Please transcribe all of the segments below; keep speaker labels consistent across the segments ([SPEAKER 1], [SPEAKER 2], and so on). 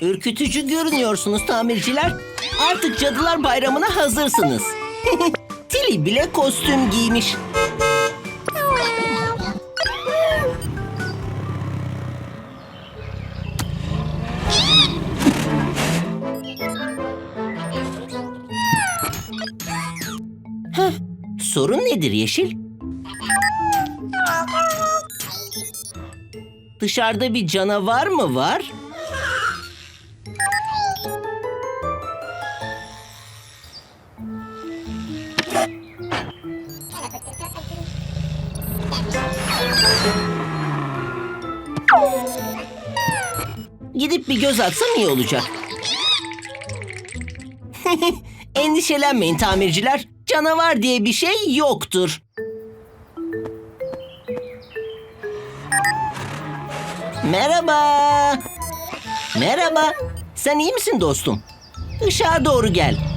[SPEAKER 1] Ürkütücü görünüyorsunuz tamirciler. Artık Cadılar Bayramı'na hazırsınız. Tilly bile kostüm giymiş. Heh, sorun nedir Yeşil? Dışarıda bir canavar mı var? Gidip bir göz atsam iyi olacak. Endişelenmeyin tamirciler. Canavar diye bir şey yoktur. Merhaba. Merhaba. Sen iyi misin dostum? Işığa doğru gel.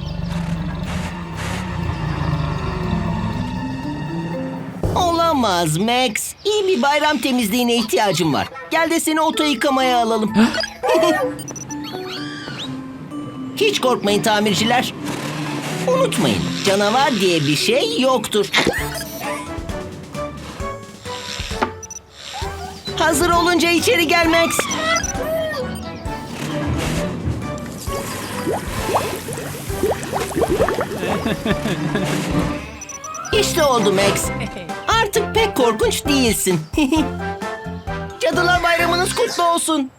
[SPEAKER 1] Olamaz Max. İyi bir bayram temizliğine ihtiyacım var. Gel de seni oto yıkamaya alalım. Hiç korkmayın tamirciler. Unutmayın, canavar diye bir şey yoktur. Hazır olunca içeri gel Max. İşte oldu Max. Artık pek korkunç değilsin. Cadılar Bayramınız kutlu olsun.